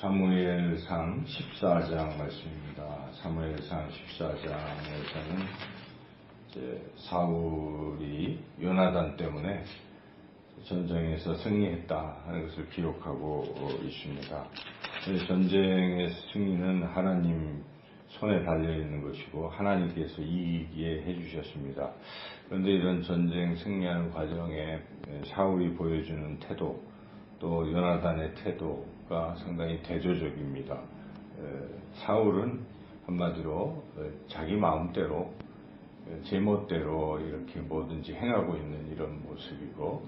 사무엘상 14장 말씀입니다. 사무엘상 14장에서는 이제 사울이 요나단 때문에 전쟁에서 승리했다 하는 것을 기록하고 있습니다. 전쟁의 승리는 하나님 손에 달려 있는 것이고 하나님께서 이기게 해주셨습니다. 그런데 이런 전쟁 승리하는 과정에 사울이 보여주는 태도 또 요나단의 태도가 상당히 대조적입니다. 사울은 한마디로 자기 마음대로 제멋대로 이렇게 뭐든지 행하고 있는 이런 모습이고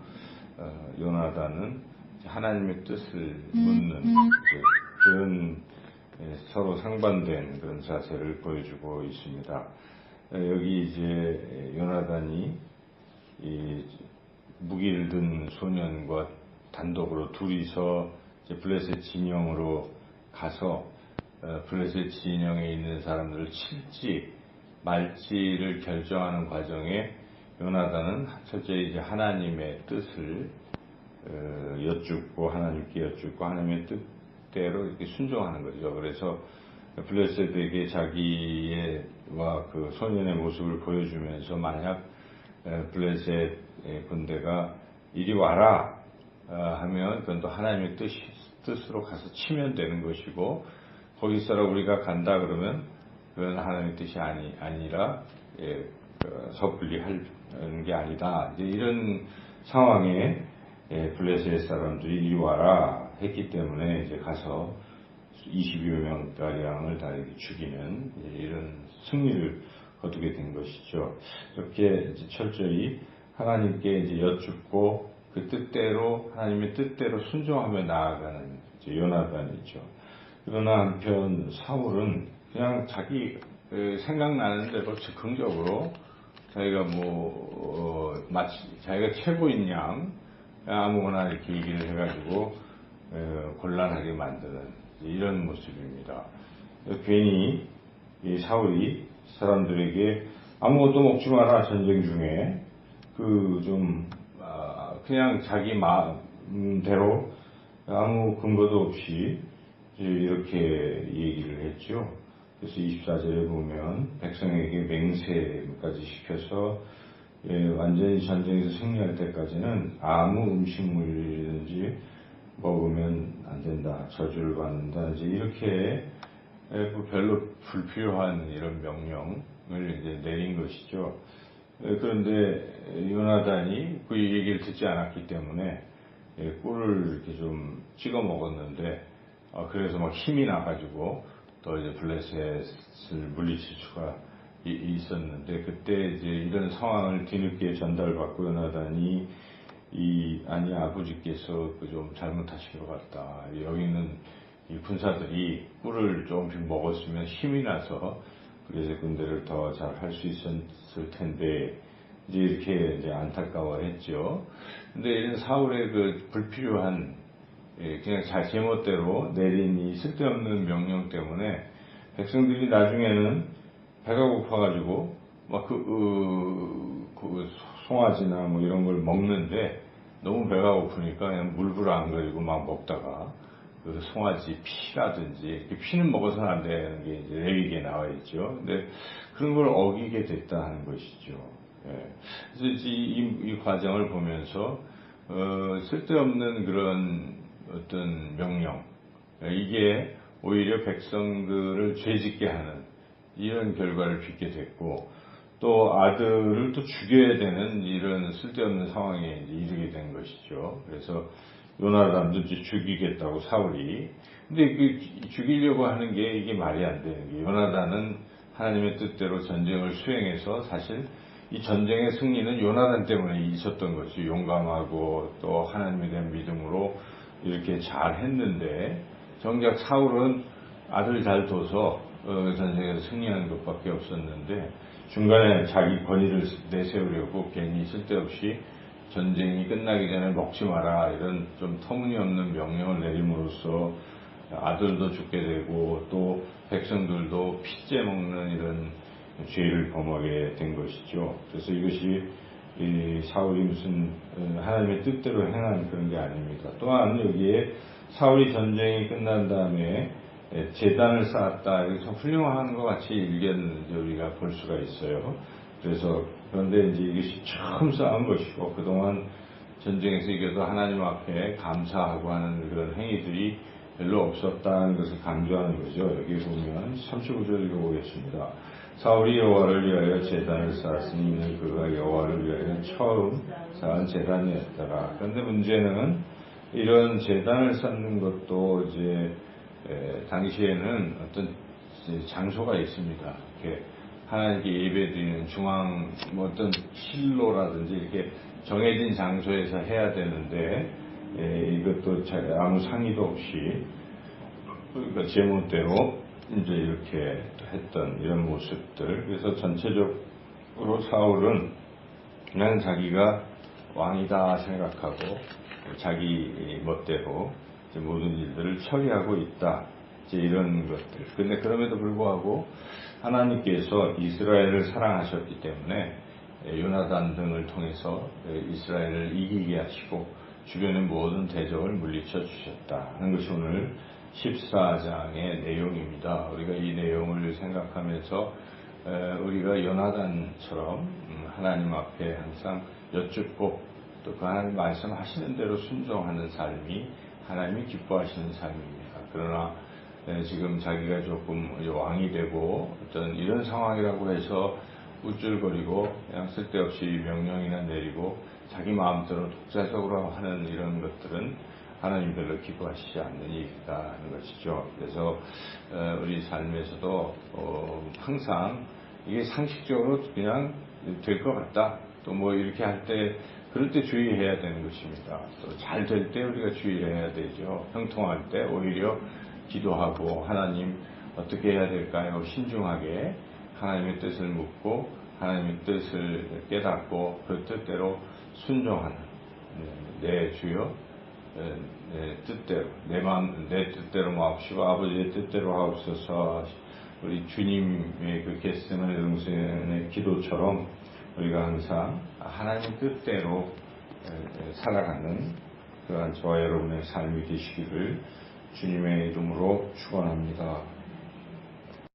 어, 요나단은 하나님의 뜻을 묻는 그런 서로 상반된 그런 자세를 보여주고 있습니다. 여기 이제 요나단이 무기를 든 소년과 단독으로 둘이서 블레셋 진영으로 가서 어, 블레셋 진영에 있는 사람들을 칠지 말지를 결정하는 과정에 요나단은 첫째 이제 하나님의 뜻을 어, 여쭙고 하나님께 여쭙고 하나님의 뜻대로 이렇게 순종하는 거죠. 그래서 블레셋에게 자기와 그 소년의 모습을 보여주면서 만약 블레셋 군대가 이리 와라 어, 하면 그건 또 하나님의 뜻, 뜻으로 가서 치면 되는 것이고 거기 있어라 우리가 간다 그러면 그건 하나님의 뜻이 아니, 아니라 예, 그 섣불리 하는 게 아니다. 이런 상황에 예, 블레셋 사람들이 이리 와라 했기 때문에 이제 가서 20여 명가량을 다 죽이는 이런 승리를 거두게 된 것이죠. 이렇게 철저히 하나님께 이제 여쭙고 그 뜻대로 하나님의 뜻대로 순종하며 나아가는 요나단이죠. 그러나 한편 사울은 그냥 자기 그 생각나는 대로 즉흥적으로 자기가 뭐 어, 마치 자기가 최고인 양 아무거나 이렇게 얘기를 해가지고 어, 곤란하게 만드는 이런 모습입니다. 괜히 사울이 사람들에게 아무것도 먹지 마라 전쟁 중에 그 좀 그냥 자기 마음대로 아무 근거도 없이 이렇게 얘기를 했죠. 그래서 24절에 보면 백성에게 맹세까지 시켜서 예, 완전히 전쟁에서 승리할 때까지는 아무 음식물이든지 먹으면 안 된다, 저주를 받는다, 이제 이렇게 예, 그 별로 불필요한 이런 명령을 이제 내린 것이죠. 예, 그런데 요나단이 그 얘기를 듣지 않았기 때문에 예, 꿀을 이렇게 좀 찍어 먹었는데 어, 그래서 막 힘이 나가지고 또 이제 블레셋을 물리칠 수가 있었는데 그때 이제 이런 상황을 뒤늦게 전달받고 요나단이 이 아니 아버지께서 그 좀 잘못하신 것 같다. 여기는 이 군사들이 꿀을 조금씩 먹었으면 힘이 나서 그래서 군대를 더 잘 할 수 있었을 텐데 이제 이렇게 이제 안타까워했죠. 근데 이런 사울의 그 불필요한 예, 그냥 자 제멋대로 내린 이 쓸데없는 명령 때문에 백성들이 나중에는 배가 고파가지고 막그 그, 그 송아지나 뭐 이런 걸 먹는데 너무 배가 고프니까 그냥 물불 안 그리고 막 먹다가 그 송아지 피라든지 피는 먹어서는 안 되는 게 이제 레위기에 나와 있죠. 근데 그런 걸 어기게 됐다 하는 것이죠. 예. 그래서 이, 이, 과정을 보면서 어, 쓸데없는 그런 어떤 명령 예, 이게 오히려 백성들을 죄짓게 하는 이런 결과를 빚게 됐고 또 아들을 또 죽여야 되는 이런 쓸데없는 상황에 이르게 된 것이죠. 그래서 요나단도 죽이겠다고 사울이. 근데 그 죽이려고 하는 게 이게 말이 안 되는 게 요나단은 하나님의 뜻대로 전쟁을 수행해서 사실 이 전쟁의 승리는 요나단 때문에 있었던 것이 용감하고 또 하나님에 대한 믿음으로 이렇게 잘 했는데 정작 사울은 아들 잘 둬서 어, 전쟁에서 승리하는 것밖에 없었는데 중간에 자기 권위를 내세우려고 괜히 쓸데없이 전쟁이 끝나기 전에 먹지 마라 이런 좀 터무니없는 명령을 내림으로써 아들도 죽게 되고 또 백성들도 피째 먹는 이런 죄를 범하게 된 것이죠. 그래서 이것이 사울이 무슨 어, 하나님의 뜻대로 행한 그런 게 아닙니다. 또한 여기에 사울이 전쟁이 끝난 다음에 예, 재단을 쌓았다. 여기서 훌륭한 것 같이 일견 우리가 볼 수가 있어요. 그래서 그런데 이제 이것이 처음 쌓은 것이고 그동안 전쟁에서 이겨도 하나님 앞에 감사하고 하는 그런 행위들이 별로 없었다는 것을 강조하는 거죠. 여기 보면 35절 읽어보겠습니다. 사울이 여호와를 위하여 재단을 쌓았으니 이는 그가 여호와를 위하여 처음 쌓은 재단이었더라. 그런데 문제는 이런 재단을 쌓는 것도 이제 에, 당시에는 어떤 장소가 있습니다. 이렇게 하나님께 예배드리는 중앙 뭐 어떤 실로라든지 이렇게 정해진 장소에서 해야 되는데 에, 이것도 자- 아무 상의도 없이 그 제멋대로 이제 이렇게 했던 이런 모습들. 그래서 전체적으로 사울은 그냥 자기가 왕이다 생각하고 자기 멋대로 모든 일들을 처리하고 있다. 이런 것들. 근데 그럼에도 불구하고 하나님께서 이스라엘을 사랑하셨기 때문에 요나단 등을 통해서 이스라엘을 이기게 하시고 주변의 모든 대적을 물리쳐 주셨다 하는 것이 오늘 14장의 내용입니다. 우리가 이 내용을 생각하면서 에, 우리가 요나단처럼 음, 하나님 앞에 항상 여쭙고 또 그 하나님 말씀하시는 대로 순종하는 삶이 하나님이 기뻐하시는 삶입니다. 그러나 에, 지금 자기가 조금 왕이 되고 어떤 이런 상황이라고 해서 우쭐거리고 그냥 쓸데없이 명령이나 내리고 자기 마음대로 독자적으로 하는 이런 것들은 하나님 별로 기뻐하시지 않는 일이다 하는 것이죠. 그래서 어, 우리 삶에서도 어, 항상 이게 상식적으로 그냥 될 것 같다. 또 뭐 이렇게 할 때 그럴 때 주의해야 되는 것입니다. 또 잘 될 때 우리가 주의를 해야 되죠. 형통할 때 오히려 기도하고 하나님 어떻게 해야 될까요? 신중하게 하나님의 뜻을 묻고 하나님의 뜻을 깨닫고 그 뜻대로 순종하는 네, 내 주여 네, 내 뜻대로 내 마음 내 뜻대로 마옵시고 아버지의 뜻대로 하옵소서 우리 주님의 그 겟세마네 동생의 기도처럼 우리가 항상 하나님 뜻대로 에, 에, 살아가는 그러한 저와 여러분의 삶이 되시기를 주님의 이름으로 축원합니다.